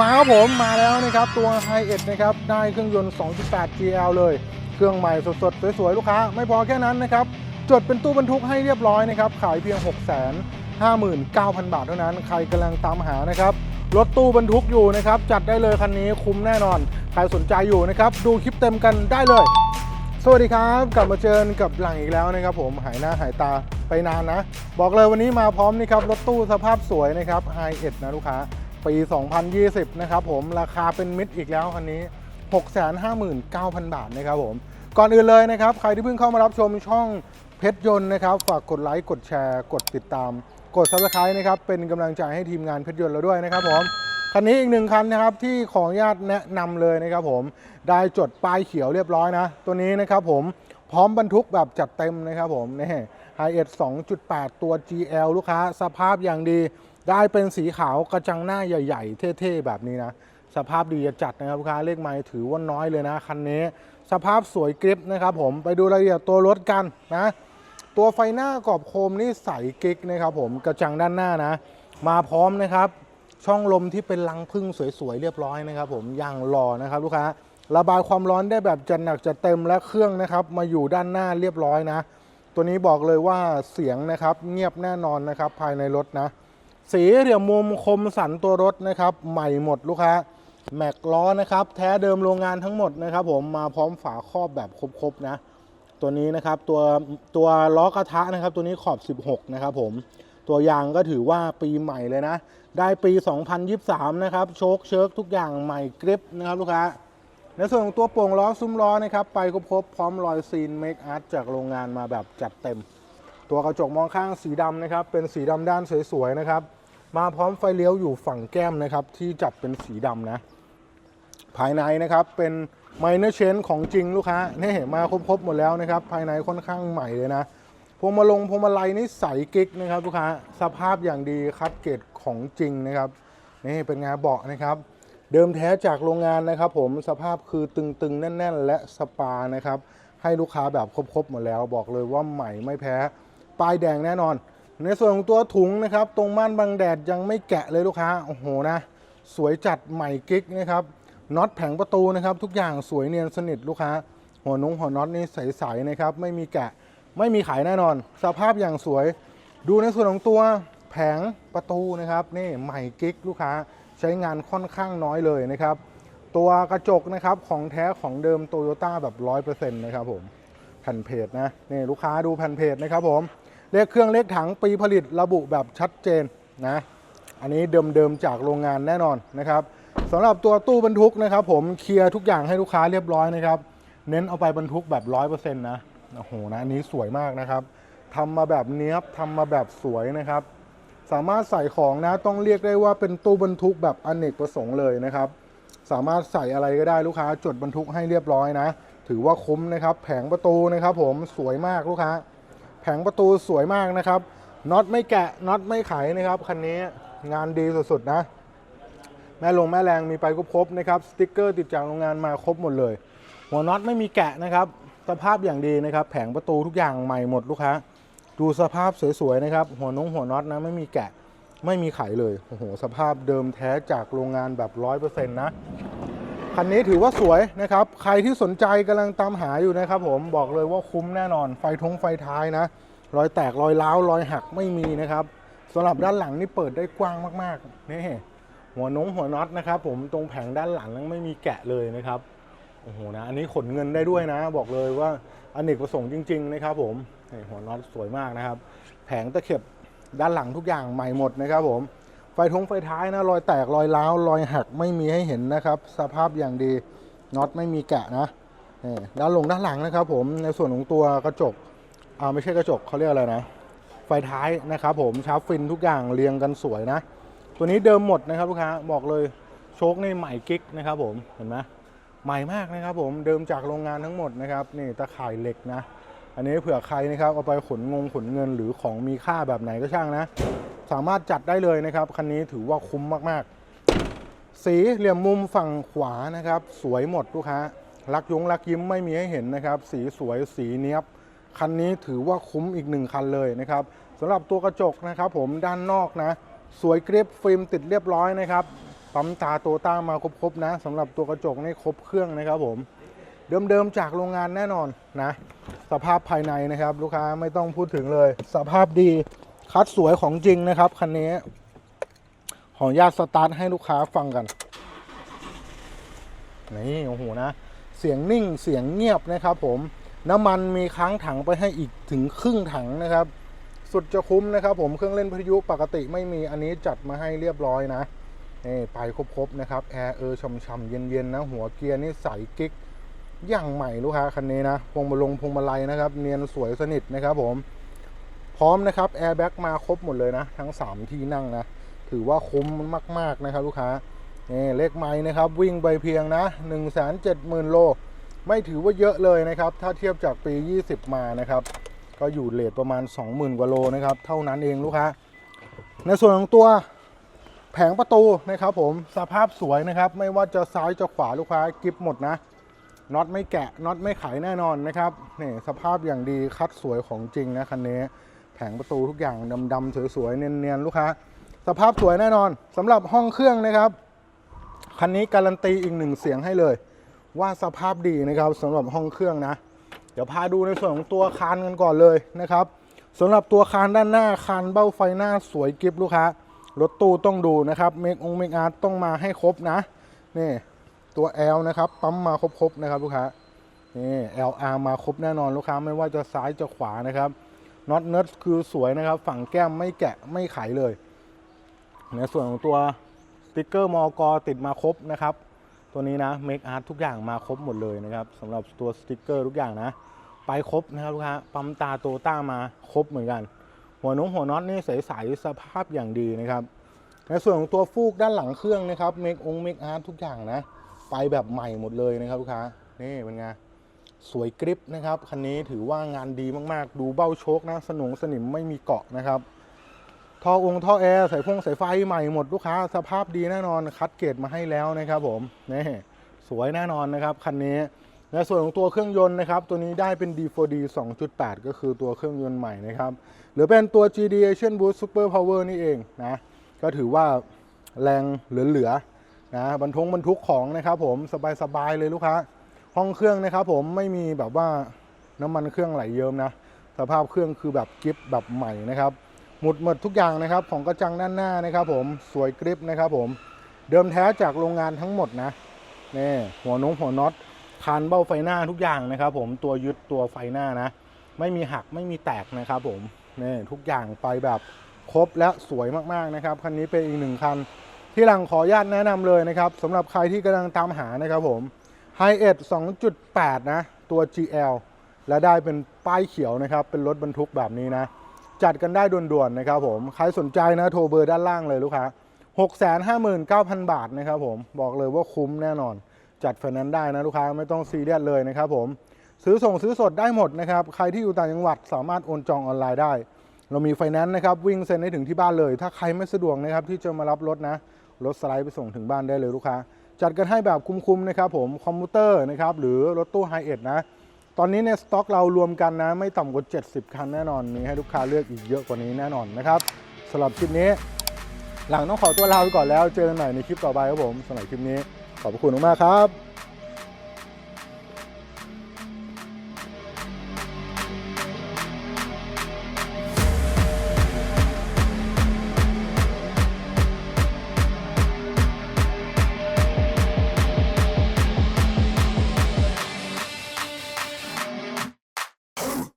มาครับผมมาแล้วนะครับตัว h i เอ็ดนะครับได้เครื่องยนต์ 2.8 GL เลย เครื่องใหม่สดๆ สวยๆ ลูกค้า ไม่พอแค่นั้นนะครับ จดเป็นตู้บรรทุกให้เรียบร้อยนะครับ ขายเพียง 6 5 9 0 0 0 บาทเท่านั้น ใครกำลังตามหานะครับรถตู้บรรทุกอยู่นะครับ จัดได้เลยคันนี้คุ้มแน่นอน ใครสนใจอยู่นะครับ ดูคลิปเต็มกันได้เลย สวัสดีครับกลับมาเจอกับหลังอีกแล้วนะครับ ผมหายหน้าหายตาไปนานนะ บอกเลยวันนี้มาพร้อมนี่ครับรถตู้สภาพสวยนะครับ Hi เอ็ดนะลูกค้า ปี 2020 นะครับผมราคาเป็นมิดอีกแล้วคันนี้ 659,000 บาทนะครับผม ก่อนอื่นเลยนะครับ ใครที่เพิ่งเข้ามารับชมช่องเพชรยนต์นะครับ ฝากกดไลค์กดแชร์ กดติดตาม กด subscribe นะครับ เป็นกำลังใจให้ทีมงานเพชรยนต์เราด้วยนะครับผมคันนี้อีกหนึ่งคันนะครับที่ขออนุญาตแนะนำเลยนะครับผมได้จดป้ายเขียวเรียบร้อยนะ ตัวนี้นะครับผมพร้อมบรรทุกแบบจัดเต็มนะครับผมนี่ไฮเอ็ด2.8 ตัว GL ลูกค้า สภาพอย่างดี ได้เป็นสีขาวกระจังหน้าใหญ่ ๆ เท่ๆแบบนี้นะ สภาพดีจัดนะครับลูกค้าเลขไม้ถือว่าน้อยเลยนะคันนี้ สภาพสวยกริปนะครับผมไปดูรายละเอียดตัวรถกันนะ ตัวไฟหน้ากรอบโคมนี่ใสกิ๊กนะครับผมกระจังด้านหน้านะ มาพร้อมนะครับ ช่องลมที่เป็นรังพึ่งสวยๆเรียบร้อยนะครับ ผมอย่างหล่อนะครับลูกค้าระบายความร้อนได้แบบจัดหนักจัดเต็มและเครื่องนะครับ มาอยู่ด้านหน้าเรียบร้อยนะ ตัวนี้บอกเลยว่าเสียงนะครับเงียบแน่นอนนะครับภายในรถนะ สีเหลี่ยมมุมคมสันตัวรถนะครับใหม่หมดลูกค้าแม็กล้อนะครับแท้เดิมโรงงานทั้งหมดนะครับผมมาพร้อมฝาครอบแบบครบๆนะตัวนี้นะครับตัวตัวล้อกระทะนะครับตัวนี้ขอบ 16 นะครับผมตัวยางก็ถือว่าปีใหม่เลยนะ ได้ปี 2023 นะครับโชคเชิกทุกอย่างใหม่กริปนะครับลูกค้าในส่วนของตัวโป่งล้อซุ้มล้อนะครับไปครบๆพร้อมรอยซีนเมคอาร์ตจากโรงงานมาแบบจัดเต็ม ตัวกระจกมองข้างสีดำนะครับเป็นสีดำด้านสวยๆนะครับมาพร้อมไฟเลี้ยวอยู่ฝั่งแก้มนะครับที่จัดเป็นสีดำนะ ภายในนะครับเป็นไมเนอร์เชนของจริงลูกค้านี่มาครบๆหมดแล้วนะครับ ภายในค่อนข้างใหม่เลยนะพวงมาลงพวงมาลัยนี่ใสกิ๊กนะครับลูกค้าสภาพอย่างดีคัดเกรดของจริงนะครับนี่เป็นงานเบาะนะครับ เดิมแท้จากโรงงานนะครับ ผมสภาพคือตึงๆแน่น ๆ และสปานะครับให้ลูกค้าแบบครบๆหมดแล้ว บอกเลยว่าใหม่ไม่แพ้ ป้ายแดงแน่นอน ในส่วนของตัวถุงนะครับ ตรงม่านบังแดดยังไม่แกะเลยลูกค้า โอ้โหนะ สวยจัดใหม่กิ๊กนะครับน็อตแผงประตูนะครับ ทุกอย่างสวยเนียนสนิทลูกค้า หัวนุ้งหัวน็อตนี่ใสๆนะครับ ไม่มีแกะไม่มีขายแน่นอน สภาพอย่างสวย ดูในส่วนของตัวแผงประตูนะครับนี่ใหม่กิ๊กลูกค้าใช้งานค่อนข้างน้อยเลยนะครับ ตัวกระจกนะครับของแท้ของเดิมโตโยต้าแบบ 100%นะครับผมแผ่นเพจนะนี่ลูกค้าดูแผ่นเพจนะครับผม เลขเครื่องเลขถังปีผลิตระบุแบบชัดเจนนะ อันนี้เดิมๆจากโรงงานแน่นอนนะครับสำหรับตัวตู้บรรทุกนะครับ ผมเคลียร์ทุกอย่างให้ลูกค้าเรียบร้อยนะครับ เน้นเอาไปบรรทุกแบบ100%นะโอ้โหนะอันนี้สวยมากนะครับทำมาแบบเนี้ยบทำมาแบบสวยนะครับ สามารถใส่ของนะต้องเรียกได้ว่าเป็นตู้บรรทุกแบบอเนกประสงค์เลยนะครับ สามารถใส่อะไรก็ได้ลูกค้าจดบรรทุกให้เรียบร้อยนะ ถือว่าคุ้มนะครับ แผงประตูนะครับ ผมสวยมากลูกค้า แผงประตูสวยมากนะครับน็อตไม่แกะน็อตไม่ไขนะครับคันนี้งานดีสุดๆนะ แม่ลงแม่แรงมีไปครบนะครับสติกเกอร์ติดจากโรงงานมาครบหมดเลย หัวน็อตไม่มีแกะนะครับสภาพอย่างดีนะครับ แผงประตูทุกอย่างใหม่หมดลูกค้าดูสภาพสวยๆนะครับ หัวนงหัวน็อตนะไม่มีแกะไม่มีไขเลยโอ้โหสภาพเดิมแท้จากโรงงานแบบร้อยเปอร์เซ็นต์นะ คันนี้ถือว่าสวยนะครับ ใครที่สนใจกำลังตามหาอยู่นะครับ ผมบอกเลยว่าคุ้มแน่นอน ไฟทงไฟท้ายนะ รอยแตกรอยร้าวรอยหักไม่มีนะครับสำหรับด้านหลังนี่เปิดได้กว้างมากๆนี่หัวน้งหัวน็อตนะครับ ผมตรงแผงด้านหลังนั้นไม่มีแกะเลยนะครับโอ้โหนะอันนี้ขนเงินได้ด้วยนะ บอกเลยว่าอเนกประสงค์จริง ๆ นะครับ ผมหัวน็อตสวยมากนะครับ แผงตะเข็บด้านหลังทุกอย่างใหม่หมดนะครับ ผม ไฟทงไฟท้ายนะรอยแตกรอยร้าวรอยหักไม่มีให้เห็นนะครับ สภาพอย่างดีน็อตไม่มีแกะนะนี่ด้านลงด้านหลังนะครับ ผมในส่วนของตัวกระจกอ่าไม่ใช่กระจกเขาเรียกอะไรนะ ไฟท้ายนะครับผมชาร์ปฟินทุกอย่างเรียงกันสวยนะ ตัวนี้เดิมหมดนะครับลูกค้าบอกเลยโชคในใหม่กิ๊กนะครับ ผมเห็นไหมใหม่มากนะครับ ผมเดิมจากโรงงานทั้งหมดนะครับนี่ตะข่ายเหล็กนะ อันนี้เผื่อใครนะครับเอาไปขนงงขนเงินหรือของมีค่าแบบไหนก็ช่างนะ สามารถจัดได้เลยนะครับ คันนี้ถือว่าคุ้มมากๆ สีเหลี่ยมมุมฝั่งขวานะครับ สวยหมดลูกค้ารักยงรักยิ้มไม่มีให้เห็นนะครับ สีสวยสีเนี้ยบคันนี้ถือว่าคุ้มอีกหนึ่งคันเลยนะครับสำหรับตัวกระจกนะครับ ผมด้านนอกนะ สวยเกรฟฟิล์มติดเรียบร้อยนะครับปั๊มตาโตต้ามาครบๆนะสำหรับตัวกระจกนี่ครบเครื่องนะครับผม เดิมๆจากโรงงานแน่นอนนะ สภาพภายในนะครับ ลูกค้าไม่ต้องพูดถึงเลย สภาพดีคัดสวยของจริงนะครับคันนี้ขออนุญาตสตาร์ทให้ลูกค้าฟังกัน นี่โอ้โหนะ เสียงนิ่งเสียงเงียบนะครับ ผมน้ำมันมีค้างถังไปให้อีกถึงครึ่งถังนะครับ สุดจะคุ้มนะครับ ผมเครื่องเล่นวิทยุปกติไม่มีอันนี้จัดมาให้เรียบร้อยนะนี่ไปครบๆนะครับแอร์เออช่ำๆเย็นๆนะ หัวเกียร์นี่ใสกิ๊ก อย่างใหม่ลูกค้าคันนี้นะพวงมาลงพวงมาลัยนะครับ เนียนสวยสนิทนะครับผม พร้อมนะครับแอร์แบ็กมาครบหมดเลยนะ ทั้ง 3 ที่นั่งนะ ถือว่าคุ้มมาก ๆ นะครับ ลูกค้านี่เลขไม้นะครับ วิ่งไปเพียงนะ1 7 0 0 0 0 โล ไม่ถือว่าเยอะเลยนะครับ ถ้าเทียบจากปี 20 มานะครับ ก็อยู่เลทประมาณ 20,000 กว่าโลนะครับ เท่านั้นเองลูกค้า ในส่วนของตัวแผงประตูนะครับผมสภาพสวยนะครับ ไม่ว่าจะซ้ายจะขวาลูกค้ากิฟหมดนะ น็อตไม่แกะน็อตไม่ไขแน่นอนนะครับนี่สภาพอย่างดีคัดสวยของจริงนะคันนี้แผงประตูทุกอย่างดำๆสวยๆเนียนๆลูกค้าสภาพสวยแน่นอนสำหรับห้องเครื่องนะครับคันนี้การันตีอีกหนึ่งเสียงให้เลย ว่าสภาพดีนะครับสำหรับห้องเครื่องนะ เดี๋ยวพาดูในส่วนของตัวคานกันก่อนเลยนะครับสำหรับตัวคานด้านหน้าคานเบ้าไฟหน้าสวยกิฟลูกค้ารถตู้ต้องดูนะครับเมกองเมกอาร์ต้องมาให้ครบนะนี่ ตัว L นะครับ ปั๊มมาครบๆนะครับลูกค้านี่ LR มาครบแน่นอนลูกค้าไม่ว่าจะซ้ายจะขวานะครับน็อตเนิร์ดคือสวยนะครับ ฝั่งแก้มไม่แกะไม่ไขเลย ในส่วนของตัวสติกเกอร์มอกติดมาครบนะครับ ตัวนี้นะเมคอาร์ตทุกอย่างมาครบหมดเลยนะครับสำหรับตัวสติกเกอร์ทุกอย่างนะ ไปครบนะครับลูกค้าปั๊มตาโตต้ามาครบเหมือนกัน หัวน้องหัวน็อตนี่ใสๆสภาพอย่างดีนะครับ ในส่วนของตัวฟูกด้านหลังเครื่องนะครับเมคองเมคอาร์ตทุกอย่างนะ ไปแบบใหม่หมดเลยนะครับลูกค้านี่เป็นไงสวยกริปนะครับคันนี้ถือว่างานดีมากๆ ดูเบ้าโชคนะสนุงสนิมไม่มีเกาะนะครับท่อองค์ท่อแอร์สายพงสายไฟใหม่หมดลูกค้า สภาพดีแน่นอนคัดเกรดมาให้แล้วนะครับผมนี่สวยแน่นอนนะครับคันนี้ในส่วนของตัวเครื่องยนต์นะครับ ตัวนี้ได้เป็น D4D 2.8 ก็คือตัวเครื่องยนต์ใหม่นะครับหรือเป็นตัว GD Asian Boost Super Power นี่เองนะก็ถือว่าแรงเหลือๆ นะบรรทุกบรรทุกของนะครับผมสบายๆเลยลูกค้า ห้องเครื่องนะครับผมไม่มีแบบว่าน้ำมันเครื่องไหลเยิ้มนะ สภาพเครื่องคือแบบกริฟแบบใหม่นะครับหมุดหมดทุกอย่างนะครับของกระจังด้านหน้านะครับผมสวยกริปนะครับผมเดิมแท้จากโรงงานทั้งหมดนะนี่หัวน้องหัวน็อตคานเบ้าไฟหน้าทุกอย่างนะครับผมตัวยึดตัวไฟหน้านะ ไม่มีหักไม่มีแตกนะครับผมนี่ทุกอย่างไปแบบครบและสวยมากๆนะครับคันนี้เป็นอีกหนึ่งคัน ที่หลังขออนุญาตแนะนำเลยนะครับสำหรับใครที่กำลังตามหานะครับผม h i เอ็ด2.8 นะ ตัว GL และได้เป็นป้ายเขียวนะครับ เป็นรถบรรทุกแบบนี้นะ จัดกันได้ด่วนๆนะครับผม ใครสนใจนะโทรเบอร์ด้านล่างเลยลูกค้า659,000 บาทนะครับผม บอกเลยว่าคุ้มแน่นอน จัดไฟแนนซ์ได้นะลูกค้าไม่ต้องซีเรียสเลยนะครับผม ซื้อส่งซื้อสดได้หมดนะครับ ใครที่อยู่ต่างจังหวัดสามารถโอนจองออนไลน์ได้ เรามีไฟแนนซ์นะครับวิ่งเซ็นให้ถึงที่บ้านเลย ถ้าใครไม่สะดวกนะครับที่จะมารับรถนะ รถสไลด์ไปส่งถึงบ้านได้เลยลูกค้า จัดกันให้แบบคุ้มๆนะครับผมคอมพิวเตอร์นะครับหรือรถตู้ไฮเอ็ดนะ ตอนนี้ในสต็อกเรารวมกันนะ ไม่ต่ำกว่า 70 คันแน่นอนมีให้ลูกค้าเลือกอีกเยอะกว่านี้แน่นอนนะครับสำหรับคลิปนี้ หลังต้องขอตัวลาไปก่อนแล้วเจอกันใหม่ในคลิปต่อไปครับผมสำหรับคลิปนี้ขอบพระคุณมากๆครับ